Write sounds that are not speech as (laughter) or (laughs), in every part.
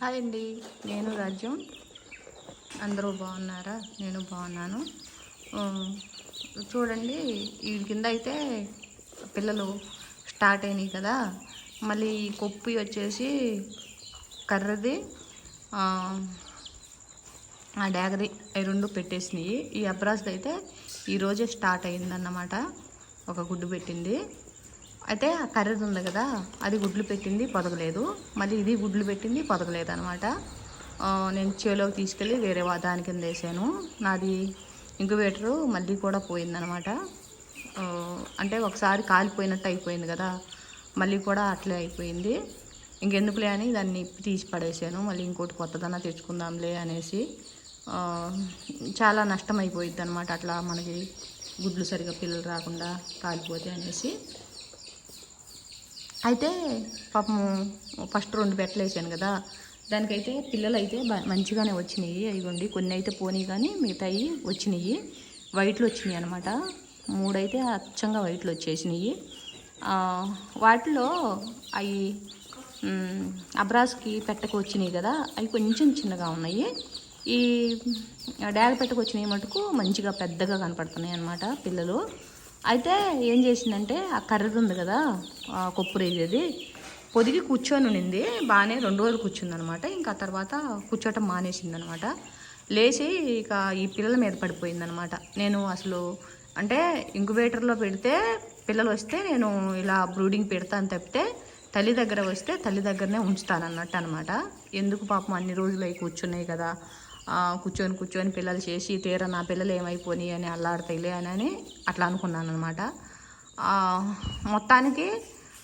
Hi అండి నేను రాజ్యం అందరూ బాగున్నారా? నేను బాగున్నాను. చూడండి ఈ కింద అయితే పిల్లలు స్టార్ట్ అయినాయి కదా. మళ్ళీ కొప్పి వచ్చేసి కర్రది ఆ, ఆ డాగది అవి రెండు పెట్టేసినాయి. ఈ అబ్రాస్ది అయితే ఈరోజే స్టార్ట్ అయిందన్నమాట. ఒక గుడ్డు పెట్టింది. అయితే ఆ కర్రీ ఉంది కదా అది గుడ్లు పెట్టింది పొదగలేదు. మళ్ళీ ఇది గుడ్లు పెట్టింది పొదగలేదు అనమాట నేను చేలోకి తీసుకెళ్ళి వేరే వా- దాని కింద వేసాను. నాది ఇంక్యుబేటరు మళ్ళీ కూడా పోయిందనమాట అంటే ఒకసారి కాలిపోయినట్టు అయిపోయింది కదా మళ్ళీ కూడా అట్లే అయిపోయింది. ఇంకెందుకులే అని దాన్ని తీసి పడేసాను. మళ్ళీ ఇంకోటి కొత్తదన్నా తెచ్చుకుందాంలే అనేసి. చాలా నష్టం అయిపోయింది అనమాట అట్లా మనకి గుడ్లు సరిగా పిల్లలు రాకుండా కాలిపోతే అనేసి. అయితే పాపము ఫస్ట్ రెండు బెట్టలు వేసాను కదా దానికైతే పిల్లలు అయితే మంచిగానే వచ్చినాయి. అయ్యండి కొన్ని అయితే పోనీ కానీ మిగతాయి వచ్చినాయి. వైట్లు వచ్చినాయి అనమాట మూడైతే అచ్చంగా వైట్లు వచ్చేసినాయి. వాటిలో అవి అబ్రాస్కి పెట్టకు వచ్చినాయి కదా అవి కొంచెం చిన్నగా ఉన్నాయి. ఈ డాగ పెట్టకు వచ్చినాయి మటుకు మంచిగా పెద్దగా కనపడుతున్నాయి అనమాట పిల్లలు. అయితే ఏం చేసిందంటే ఆ కర్రది ఉంది కదా కొప్పురేది కొప్పు పొదిగి కూర్చొని ఉండింది. బాగానే రెండు రోజులు కూర్చుందనమాట. ఇంకా తర్వాత కూర్చోటం మానేసిందనమాట. లేచి ఇక ఈ పిల్లల మీద పడిపోయిందనమాట. నేను అసలు అంటే ఇంక్యుబేటర్లో పెడితే పిల్లలు వస్తే నేను ఇలా బ్రూడింగ్ పెడతాను తప్పితే తల్లి దగ్గర వస్తే తల్లి దగ్గరనే ఉంచుతాను అన్నట్టు అనమాట. ఎందుకు పాపం అన్ని రోజులు అవి కూర్చున్నాయి కదా. కూర్చొని కూర్చొని పిల్లలు చేసి తీరా నా పిల్లలు ఏమైపోయినాయి అని అల్లాడతాయిలే అని అని అట్లా అనుకున్నాను అనమాట మొత్తానికి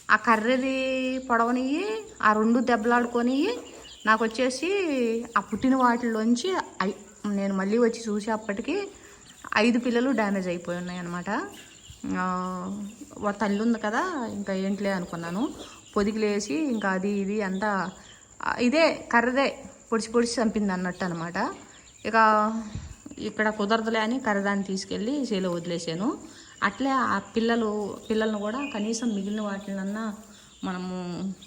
ఆ కర్రెది పొడవనియ్యి ఆ రెండు దెబ్బలాడుకొని నాకు వచ్చేసి ఆ పుట్టిన వాటిలోంచి నేను మళ్ళీ వచ్చి చూసేప్పటికి ఐదు పిల్లలు డ్యామేజ్ అయిపోయి ఉన్నాయి అనమాట తల్లి ఉంది కదా ఇంకా ఏంటిలే అనుకున్నాను. పొదిగిలేసి ఇంకా అది ఇది అంతా ఇదే కర్రదే. పొడిచి పొడిచి చంపింది అన్నట్టు అనమాట ఇక ఇక్కడ కుదరదులే అని కర్రదాన్ని తీసుకెళ్ళి చేలో వదిలేసాను. అట్లే ఆ పిల్లలు పిల్లలను కూడా కనీసం మిగిలిన వాటినన్నా మనము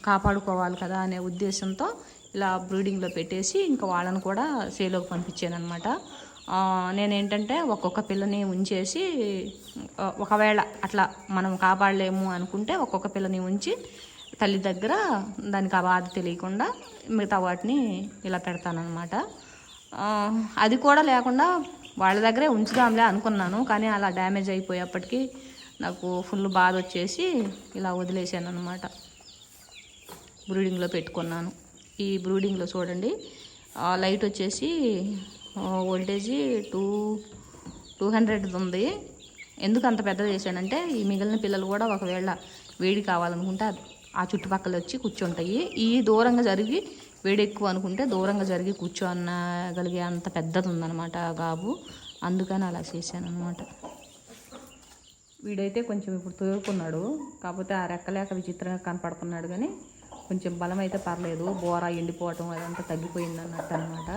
కాపాడుకోవాలి కదా అనే ఉద్దేశంతో ఇలా బ్రీడింగ్లో పెట్టేసి ఇంకా వాళ్ళని కూడా సేలోకి పంపించాను అనమాట నేనేంటంటే ఒక్కొక్క పిల్లని ఉంచేసి ఒకవేళ అట్లా మనం కాపాడలేము అనుకుంటే ఒక్కొక్క పిల్లని ఉంచి తల్లి దగ్గర దానికి ఆ బాధ తెలియకుండా మిగతా వాటిని ఇలా పెడతానమాట అది కూడా లేకుండా వాళ్ళ దగ్గరే ఉంచుదాంలే అనుకున్నాను కానీ అలా డ్యామేజ్ అయిపోయేప్పటికీ నాకు ఫుల్ బాధ వచ్చేసి ఇలా వదిలేసాను అనమాట బ్రూడింగ్లో పెట్టుకున్నాను. ఈ బ్రూడింగ్లో చూడండి లైట్ వచ్చేసి వోల్టేజీ టూ టూ హండ్రెడ్ ఉంది. ఎందుకు అంత పెద్దది చేశానంటే ఈ మిగిలిన పిల్లలు కూడా ఒకవేళ వేడి కావాలనుకుంటే ఆ- చుట్టుపక్కల వచ్చి కూర్చుంటాయి. ఈ దూరంగా జరిగి వేడి ఎక్కువ అనుకుంటే దూరంగా జరిగి కూర్చోనగలిగే అంత పెద్దది ఉందన్నమాట ఆ గాబు. అందుకని అలా చేశాను అనమాట వీడైతే కొంచెం ఇప్పుడు తోరుకున్నాడు కాకపోతే ఆ రెక్కలేక విచిత్రంగా కనపడుతున్నాడు కానీ కొంచెం బలం అయితే పర్లేదు. బోర ఎండిపోవటం అదంతా తగ్గిపోయింది అన్నట్టు అనమాట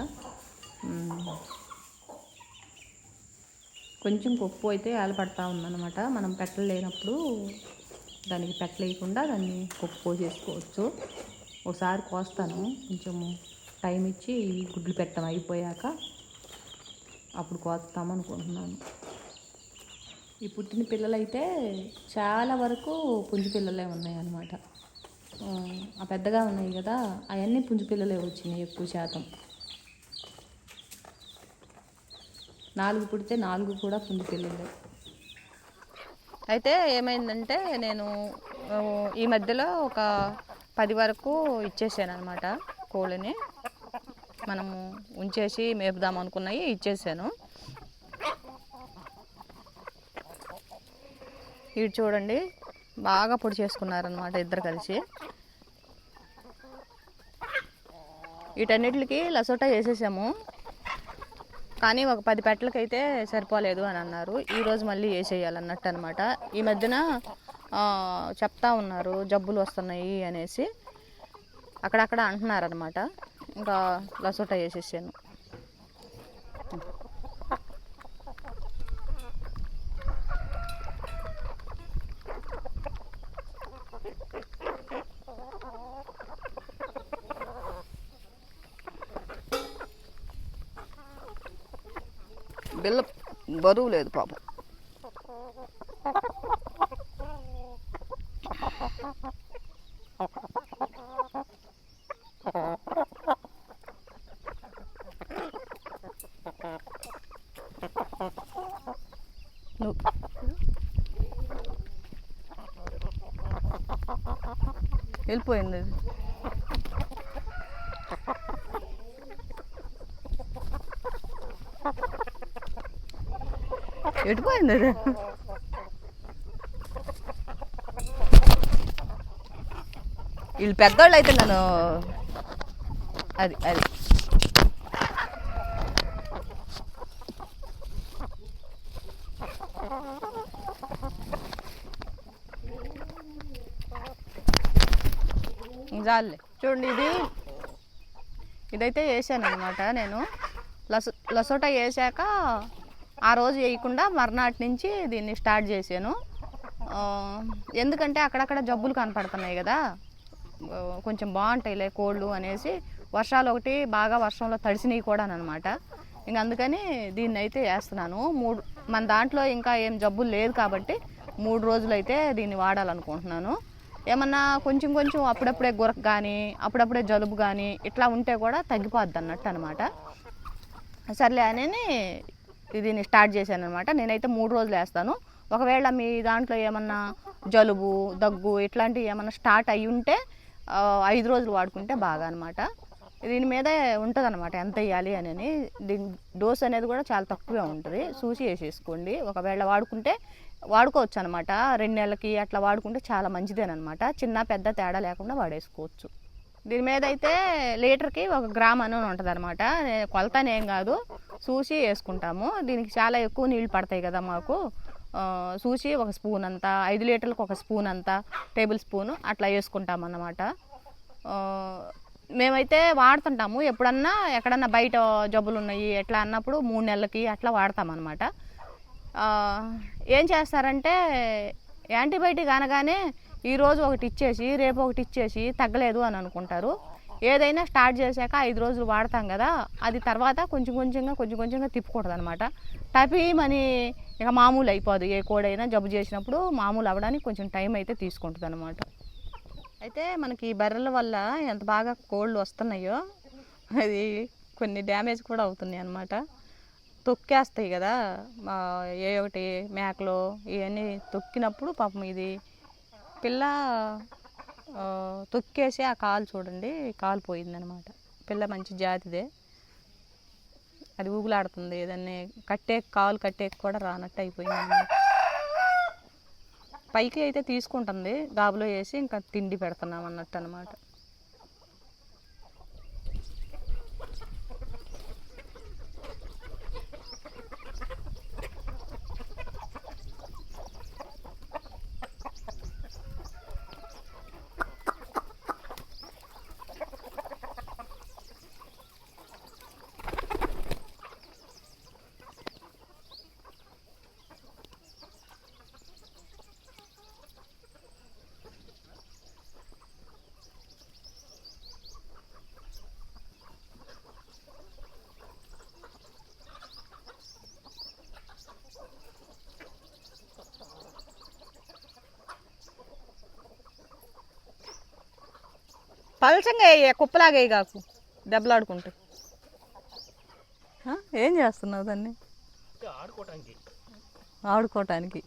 కొంచెం పప్పు అయితే ఆలపడతా ఉందన్నమాట. మనం పెట్టలు లేనప్పుడు దానికి పెట్టలేయకుండా దాన్ని కొప్పు పోసేసుకోవచ్చు ఒకసారి కోస్తాను. కొంచెము టైం ఇచ్చి గుడ్లు పెట్టడం అయిపోయాక అప్పుడు కోస్తాం అనుకుంటున్నాను. ఈ పుట్టిన పిల్లలైతే చాలా వరకు పుంజు పిల్లలే ఉన్నాయి అన్నమాట ఆ పెద్దగా ఉన్నాయి కదా అవన్నీ పుంజు పిల్లలే వచ్చినాయి ఎక్కువ శాతం. నాలుగు పుడితే నాలుగు కూడా పుంజు పిల్లలే. అయితే ఏమైందంటే నేను ఈ మధ్యలో ఒక పది వరకు ఇచ్చేసాను అనమాట కోళ్ళని. మనము ఉంచేసి మేపుదాం అనుకున్నాయి ఇచ్చేసాను. ఇటు చూడండి బాగా పొడి చేసుకున్నారనమాట ఇద్దరు కలిసి. వీటన్నిటికి లసోటా వేసేసాము. కానీ ఒక పది పెట్టలకైతే సరిపోలేదు అని అన్నారు. ఈరోజు మళ్ళీ వేసేయాలన్నట్టు అనమాట ఈ మధ్యన చెప్తా ఉన్నారు జబ్బులు వస్తున్నాయి అనేసి. అక్కడక్కడ అంటున్నారనమాట. ఇంకా లసోటా వేసేసాను. బిల్ల బరువు లేదు పాపం. వెళ్ళిపోయింది అది ఎటుపోయింది అది వీళ్ళు పెద్దోళ్ళు అయితే నన్ను అది అది. జాలే చూడండి ఇది. ఇదైతే వేసాను అనమాట నేను. లస లసోటా వేసాక ఆ రోజు వేయకుండా మర్నాటి నుంచి దీన్ని స్టార్ట్ చేశాను. ఎందుకంటే అక్కడక్కడ జబ్బులు కనపడుతున్నాయి కదా. కొంచెం బాగుంటాయిలే కోళ్ళు అనేసి వర్షాలు ఒకటి బాగా వర్షంలో తడిసినవి కూడా అనమాట. ఇంక అందుకని దీన్ని అయితే వేస్తున్నాను. మూడు మన దాంట్లో ఇంకా ఏం జబ్బులు లేదు కాబట్టి మూడు రోజులు అయితే దీన్ని వాడాలనుకుంటున్నాను. ఏమన్నా కొంచెం కొంచెం అప్పుడప్పుడే గురక కానీ అప్పుడప్పుడే జలుబు కానీ ఇట్లా ఉంటే కూడా తగ్గిపోద్ది అన్నట్టు అనమాట. సర్లే అని దీన్ని స్టార్ట్ చేశాను అనమాట నేనైతే మూడు రోజులు వేస్తాను. ఒకవేళ మీ దాంట్లో ఏమన్నా జలుబు దగ్గు ఇట్లాంటివి ఏమన్నా స్టార్ట్ అయి ఉంటే ఐదు రోజులు వాడుకుంటే బాగా అనమాట దీని మీద ఉంటుంది అనమాట ఎంత వేయాలి అని దీని డోస్ అనేది కూడా చాలా తక్కువే ఉంటుంది. చూసి వేసేసుకోండి. ఒకవేళ వాడుకుంటే వాడుకోవచ్చు అనమాట రెండు నెలలకి అట్లా వాడుకుంటే చాలా మంచిదేనమాట చిన్న పెద్ద తేడా లేకుండా వాడేసుకోవచ్చు. దీని మీద అయితే లీటర్కి ఒక గ్రామ్ అని ఉంటుంది అనమాట కొలతనేం కాదు. చూసి వేసుకుంటాము. దీనికి చాలా ఎక్కువ నీళ్ళు పడతాయి కదా మాకు. చూసి ఒక స్పూన్ అంతా ఐదు లీటర్లకు ఒక స్పూన్ అంతా టేబుల్ స్పూన్ అట్లా వేసుకుంటాం అన్నమాట మేమైతే వాడుతుంటాము. ఎప్పుడన్నా ఎక్కడన్నా బయట జబ్బులు ఉన్నాయి ఎట్లా అన్నప్పుడు మూడు నెలలకి అట్లా వాడతామన్నమాట. ఏం చేస్తారంటే యాంటీబయాటిక్ అనగానే ఈరోజు ఒకటి ఇచ్చేసి రేపు ఒకటి ఇచ్చేసి తగ్గలేదు అని అనుకుంటారు. ఏదైనా స్టార్ట్ చేశాక ఐదు రోజులు వాడతాం కదా అది తర్వాత కొంచెం కొంచెంగా కొంచెం కొంచెంగా తిప్పకూడదు అనమాట టపీమని ఇక మామూలు అయిపోదు. ఏ కోడైనా జబ్బు చేసినప్పుడు మామూలు అవ్వడానికి కొంచెం టైం అయితే తీసుకుంటుంది అనమాట అయితే మనకి ఈ బర్రెల వల్ల ఎంత బాగా కోళ్ళు వస్తున్నాయో అది కొన్ని డ్యామేజ్ కూడా అవుతున్నాయి అన్నమాట. తొక్కేస్తాయి కదా మా ఏ ఒకటి మేకలు ఇవన్నీ తొక్కినప్పుడు పాపం ఇది పిల్ల తొక్కేసి ఆ కాలు చూడండి కాలు పోయిందనమాట పిల్ల మంచి జాతిదే. అది ఊగులాడుతుంది. దాన్ని కట్టే కాలు కట్టే కూడా రానట్టు అయిపోయింది అనమాట పైకి అయితే తీసుకుంటుంది. గాబులో వేసి ఇంకా తిండి పెడుతున్నాం అన్నట్టు అనమాట పలచంగా వేయ కుప్పలాగా వేయి కాకు దెబ్బలాడుకుంటూ? ఏం చేస్తున్నావు దాన్ని? ఆడుకోవటానికి ఆడుకోవటానికి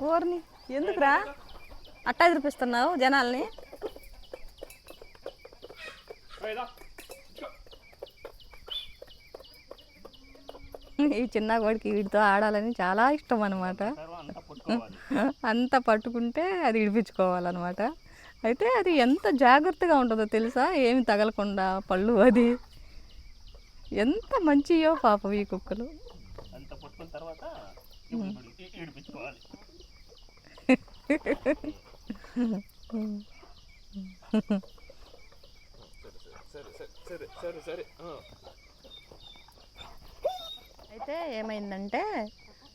కూరని ఎందుకురా? అట్టా చూపిస్తున్నావు జనాల్ని? ఈ చిన్న కోడికి వీటితో ఆడాలని చాలా ఇష్టం అనమాట (laughs) అంతా పట్టుకుంటే అది ఇడిపించుకోవాలన్నమాట. అయితే అది ఎంత జాగ్రత్తగా ఉంటుందో తెలుసా? ఏమి తగలకుండా పళ్ళు అది. ఎంత మంచియో పాపం ఈ కుక్కలు. అయితే ఏమైందంటే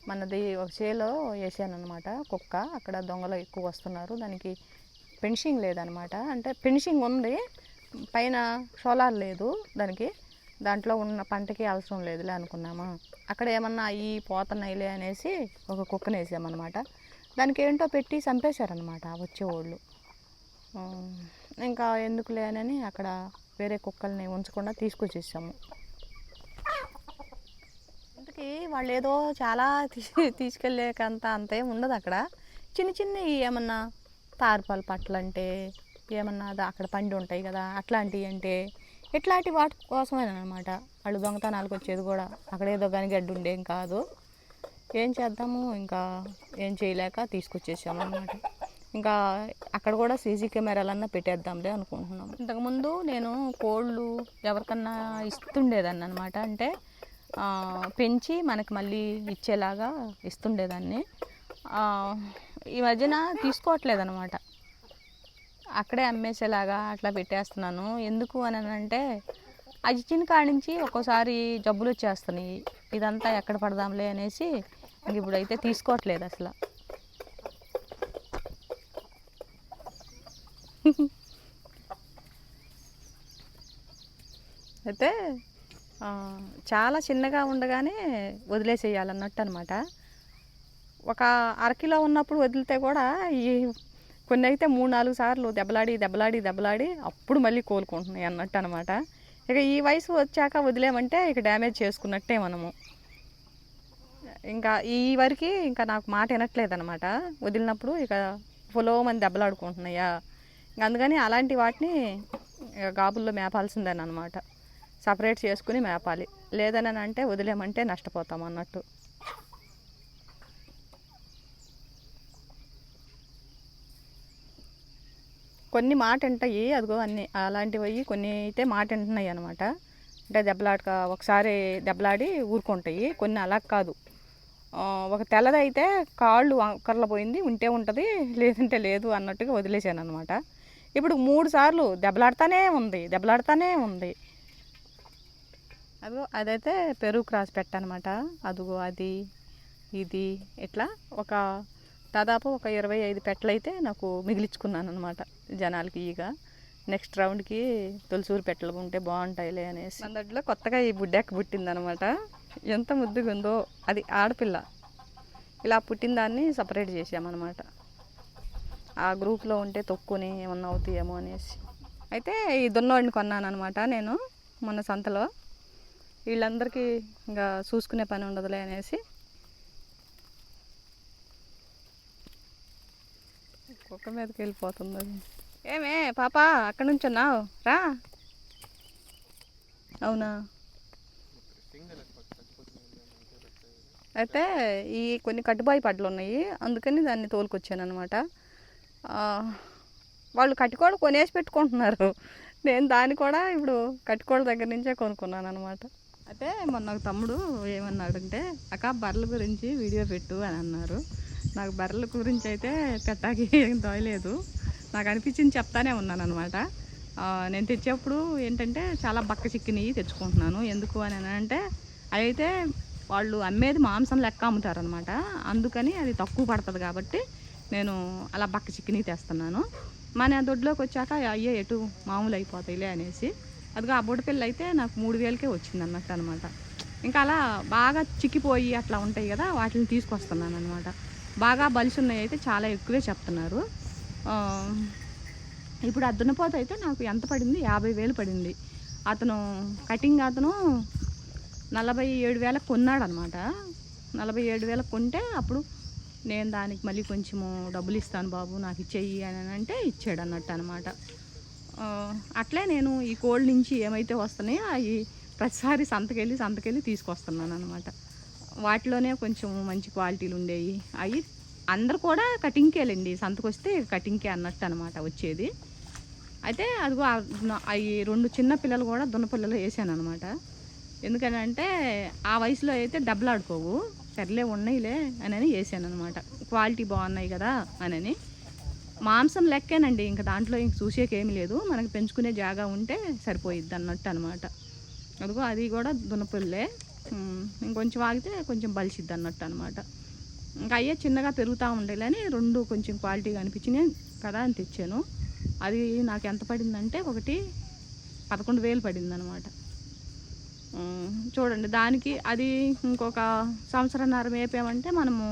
మనది ఒక చేలో వేసాను అనమాట కుక్క. అక్కడ దొంగలు ఎక్కువ వస్తున్నారు. దానికి పెన్షింగ్ లేదనమాట అంటే ఫినిషింగ్ ఉంది పైన సోలార్ లేదు దానికి. దాంట్లో ఉన్న పంటకి అవసరం లేదులే అనుకున్నామా. అక్కడ ఏమన్నా అవి పోతున్నాయిలే అనేసి ఒక కుక్కను వేసామన్నమాట. దానికి ఏంటో పెట్టి చంపేశారనమాట వచ్చేవాళ్ళు ఇంకా ఎందుకులే అని అక్కడ వేరే కుక్కల్ని ఉంచకుండా తీసుకొచ్చేసాము. ఇంతకీ వాళ్ళు ఏదో చాలా తీ తీసుకెళ్ళేకంత అంత ఏం ఉండదు అక్కడ. చిన్న చిన్నవి ఏమన్నా తార్పాల పట్లంటే అంటే ఏమన్నా అది అక్కడ పండి ఉంటాయి కదా అట్లాంటివి అంటే ఇట్లాంటి వాటి కోసమేనమాట వాళ్ళు దొంగతనాలకు వచ్చేది కూడా. అక్కడ ఏదో కానీ గడ్డి ఉండేం కాదు. ఏం చేద్దాము? ఇంకా ఏం చేయలేక తీసుకొచ్చేసాము అనమాట ఇంకా అక్కడ కూడా సీసీ కెమెరాలన్నా పెట్టేద్దాంలే అనుకుంటున్నాం. ఇంతకుముందు నేను కోళ్ళు ఎవరికన్నా ఇస్తుండేదాన్ని అనమాట అంటే పెంచి మనకి మళ్ళీ ఇచ్చేలాగా ఇస్తుండేదాన్ని. ఈ మధ్యన తీసుకోవట్లేదు అనమాట అక్కడే అమ్మేసేలాగా అట్లా పెట్టేస్తున్నాను. ఎందుకు అని అంటే అది ఇచ్చిన కాడి నుంచి ఒక్కోసారి జబ్బులు వచ్చేస్తున్నాయి ఇదంతా ఎక్కడ పడదాంలే అనేసి ఇప్పుడైతే తీసుకోవట్లేదు అసలు. అయితే చాలా చిన్నగా ఉండగానే వదిలేసేయాలన్నట్టు అనమాట ఒక అరకిలో ఉన్నప్పుడు వదిలితే కూడా ఈ కొన్ని అయితే మూడు నాలుగు సార్లు దెబ్బలాడి దెబ్బలాడి దెబ్బలాడి అప్పుడు మళ్ళీ కోలుకుంటున్నాయి అన్నట్టు అనమాట ఇక ఈ వయసు వచ్చాక వదిలేమంటే ఇక డ్యామేజ్ చేసుకున్నట్టే మనము. ఇంకా ఈ వరకు ఇంకా నాకు మాట వినట్లేదు అనమాట వదిలినప్పుడు ఇక పొలో మంది దెబ్బలాడుకుంటున్నాయా? ఇంక అందుకని అలాంటి వాటిని ఇక గాబుల్లో మేపాల్సిందేనమాట అనమాట సపరేట్ చేసుకుని మేపాలి. లేదని అంటే వదిలేమంటే నష్టపోతాం అన్నట్టు. కొన్ని మాట వింటాయి అదిగో అన్ని అలాంటివి కొన్ని అయితే మాట వింటున్నాయి అనమాట అంటే దెబ్బలాడక ఒకసారి దెబ్బలాడి ఊరుకుంటాయి కొన్ని అలా కాదు. ఒక తెల్లదైతే కాళ్ళు కర్లపోయింది ఉంటే ఉంటుంది లేదంటే లేదు అన్నట్టుగా వదిలేసాను అనమాట ఇప్పుడు మూడు సార్లు దెబ్బలాడుతానే ఉంది దెబ్బలాడుతానే ఉంది. అదిగో అదైతే పెరుగు క్రాస్ పెట్టనమాట అదిగో అది ఇది ఇట్లా ఒక దాదాపు ఒక ఇరవై ఐదు పెట్టలైతే నాకు మిగిలించుకున్నాను అనమాట జనాలకి ఇక నెక్స్ట్ రౌండ్కి తులసూరు పెట్టలు ఉంటే బాగుంటాయిలే అనేసి. మన దాంట్లో కొత్తగా ఈ బుడ్డెక్క పుట్టిందనమాట ఎంత ముద్దుగా ఉందో అది ఆడపిల్ల. ఇలా పుట్టిన దాన్ని సపరేట్ చేసామన్నమాట ఆ గ్రూప్లో ఉంటే తొక్కుని ఏమన్నా అవుతాయేమో అనేసి. అయితే ఈ దున్నవాడిని కొన్నాను అనమాట నేను మొన్న సంతలో. వీళ్ళందరికీ ఇంకా చూసుకునే పని ఉండదులే అనేసి. కుక్క మీదకి వెళ్ళిపోతుంది అది. ఏమే పాప అక్కడ నుంచి ఉన్నావు? రా. అవునా? అయితే ఈ కొన్ని కట్టుబాయి పడ్లు ఉన్నాయి. అందుకని దాన్ని తోలుకొచ్చాను అనమాట వాళ్ళు కట్టుకోడు కొనేసి పెట్టుకుంటున్నారు. నేను దాన్ని కూడా ఇప్పుడు కట్టుకోడు దగ్గర నుంచే కొనుక్కున్నాను అనమాట అయితే మొన్న ఒక తమ్ముడు ఏమన్నాడంటే అక్క బర్రెల గురించి వీడియో పెట్టు అని అన్నారు. నాకు బర్రెల గురించి అయితే పెట్టాకి ఏం తోయలేదు నాకు అనిపించింది చెప్తానే ఉన్నాను అనమాట నేను తెచ్చేప్పుడు ఏంటంటే చాలా బక్క చిక్కినవి తెచ్చుకుంటున్నాను. ఎందుకు అని అంటే అవి అయితే వాళ్ళు అమ్మేది మాంసం లెక్క అమ్ముతారనమాట అందుకని అది తక్కువ పడుతుంది కాబట్టి నేను అలా బక్క చిక్కినవి తెస్తున్నాను. మన దొడ్లోకి వచ్చాక అయ్యే ఎటు మామూలు అయిపోతాయిలే అనేసి అదిగో ఆ బుడ్డపిల్ల అయితే నాకు మూడు వేలకే వచ్చింది అన్నట్టు అనమాట ఇంకా అలా బాగా చిక్కిపోయి అట్లా ఉంటాయి కదా వాటిని తీసుకొస్తున్నాను అనమాట బాగా బలిసి ఉన్నాయి అయితే చాలా ఎక్కువే చెప్తున్నారు. ఇప్పుడు ఆ దున్నపోత అయితే నాకు ఎంత పడింది? యాభై వేలు పడింది. అతను కటింగ్ అతను నలభై ఏడు వేలకు కొన్నాడు అనమాట నలభై ఏడు వేలకు కొంటే అప్పుడు నేను దానికి మళ్ళీ కొంచెము డబ్బులు ఇస్తాను బాబు నాకు ఇచ్చేయి అని అంటే ఇచ్చాడు అన్నట్టు అనమాట అట్లే నేను ఈ కోల్డ్ నుంచి ఏమైతే వస్తున్నాయో అవి ప్రతిసారి సంతకెళ్ళి సంతకెళ్ళి తీసుకొస్తున్నాను అనమాట వాటిలోనే కొంచెం మంచి క్వాలిటీలు ఉండేవి. అవి అందరు కూడా కటింగ్కేలండి సంతకు వస్తే కటింగ్కే అన్నట్టు అనమాట వచ్చేది. అయితే అదిగో అవి రెండు చిన్న పిల్లలు కూడా దున్న పిల్లలు వేసాను అనమాట ఎందుకనంటే ఆ వయసులో అయితే డబ్బులాడుకోవు. సర్లే ఉన్నాయిలే అని వేసాను అనమాట క్వాలిటీ బాగున్నాయి కదా అని. మాంసం లెక్కేనండి. ఇంకా దాంట్లో ఇంక చూసేకేమీ లేదు. మనకి పెంచుకునే జాగా ఉంటే సరిపోయిద్ది అన్నట్టు అనమాట అదిగో అది కూడా దునపుల్లే ఇంకొంచెం ఆగితే కొంచెం బలిసిద్ది అన్నట్టు అనమాట ఇంకా అయ్యే చిన్నగా పెరుగుతూ ఉండేలని రెండు కొంచెం క్వాలిటీగా అనిపించినాయి కదా అని తెచ్చాను. అది నాకు ఎంత పడిందంటే ఒకటి పదకొండు వేలు పడింది అనమాట చూడండి దానికి అది ఇంకొక సంవత్సరన్నర మేపామంటే మనము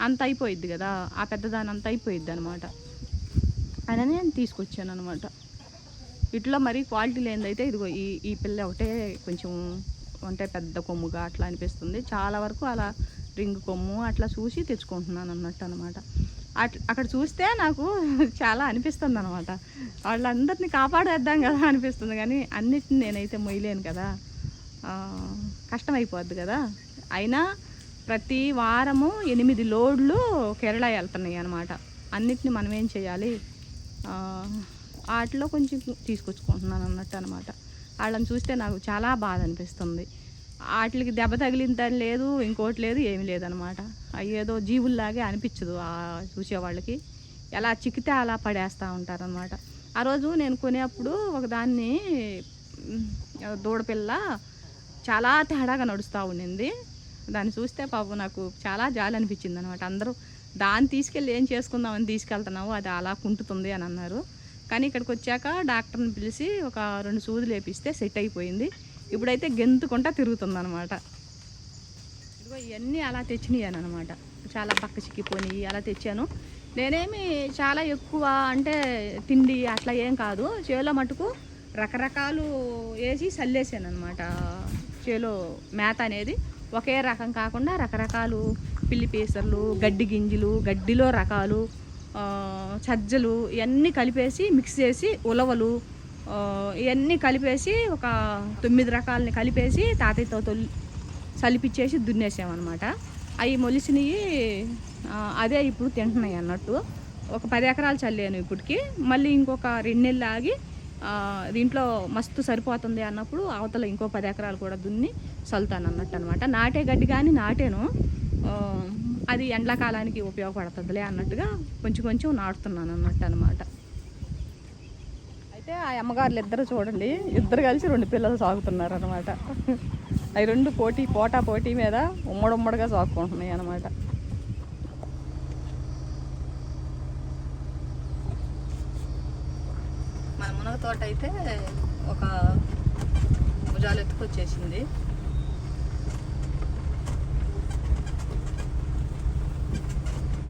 అంత అయిపోయిద్ది కదా. ఆ పెద్దదాని అంత అయిపోయిద్ది అనమాట అని నేను తీసుకొచ్చాను అనమాట ఇట్లా మరి క్వాలిటీ లేనిదైతే ఇదిగో ఈ ఈ పిల్ల ఒకటే కొంచెం అంటే పెద్ద కొమ్ముగా అట్లా అనిపిస్తుంది. చాలా వరకు అలా రింగ్ కొమ్ము అట్లా చూసి తెచ్చుకుంటున్నాను అన్నట్టు అనమాట అట్ అక్కడ చూస్తే నాకు చాలా అనిపిస్తుంది అనమాట వాళ్ళందరినీ కాపాడేద్దాం కదా అనిపిస్తుంది. కానీ అన్నిటిని నేనైతే మొయ్యలేను కదా. కష్టమైపోద్ది కదా. అయినా ప్రతి వారము ఎనిమిది లోడ్లు కేరళ వెళ్తున్నాయి అనమాట అన్నిటిని మనం ఏం చేయాలి? వాటిలో కొంచెం తీసుకొచ్చుకుంటున్నాను అన్నట్టు అనమాట వాళ్ళని చూస్తే నాకు చాలా బాధ అనిపిస్తుంది. వాటికి దెబ్బ తగిలిందని లేదు ఇంకోటి లేదు ఏమీ లేదనమాట ఏదో జీవుల్లాగే అనిపించదు ఆ చూసేవాళ్ళకి ఎలా చిక్కితే అలా పడేస్తూ ఉంటారనమాట ఆ రోజు నేను కొనేప్పుడు ఒకదాన్ని దూడపిల్ల చాలా తేడాగా నడుస్తూ ఉండింది. దాన్ని చూస్తే పాపం నాకు చాలా జాలి అనిపించింది అనమాట అందరూ దాన్ని తీసుకెళ్ళి ఏం చేసుకుందామని తీసుకెళ్తున్నావు? అది అలా కుంటుతుంది అని అన్నారు. కానీ ఇక్కడికి వచ్చాక డాక్టర్ని పిలిచి ఒక రెండు సూదులు వేపిస్తే సెట్ అయిపోయింది. ఇప్పుడైతే గెంతుకుంటా తిరుగుతుంది అనమాట ఇదిగో ఇవన్నీ అలా తెచ్చినాయని అనమాట చాలా పక్క చిక్కిపోయినాయి అలా తెచ్చాను. నేనేమి చాలా ఎక్కువ అంటే తిండి అట్లా ఏం కాదు. చేలో మటుకు రకరకాలు వేసి చల్లేసాను అనమాట చేలో మేత అనేది ఒకే రకం కాకుండా రకరకాలు పిల్లి పేసర్లు గడ్డి గింజలు గడ్డిలో రకాలు సజ్జలు ఇవన్నీ కలిపేసి మిక్స్ చేసి ఉలవలు ఇవన్నీ కలిపేసి ఒక తొమ్మిది రకాలని కలిపేసి తాతయ్యతో తొలి చలిపిచ్చేసి దున్నేసామన్నమాట. అవి మొలిసినవి అదే ఇప్పుడు తింటున్నాయి అన్నట్టు. ఒక పది ఎకరాలు చల్లాను ఇప్పటికి. మళ్ళీ ఇంకొక రెండు నెలలు ఆగి దీంట్లో మస్తు సరిపోతుంది అన్నప్పుడు అవతల ఇంకో పది ఎకరాలు కూడా దున్ని చల్లుతాను అన్నట్టు అనమాట నాటే గడ్డి కానీ నాటేను. అది ఎండాకాలానికి ఉపయోగపడుతుందిలే అన్నట్టుగా కొంచెం కొంచెం నాటుతున్నాను అన్నట్టు అనమాట అయితే ఆ అమ్మగారులు ఇద్దరు చూడండి ఇద్దరు కలిసి రెండు పిల్లలు సాగుతున్నారు అనమాట అవి రెండు పోటీ పోటా పోటీ మీద ఉమ్మడుమ్మడిగా సాగుకుంటున్నాయి అనమాట మన మునగ తోట అయితే ఒక భుజాలు ఎత్తుకొచ్చేసింది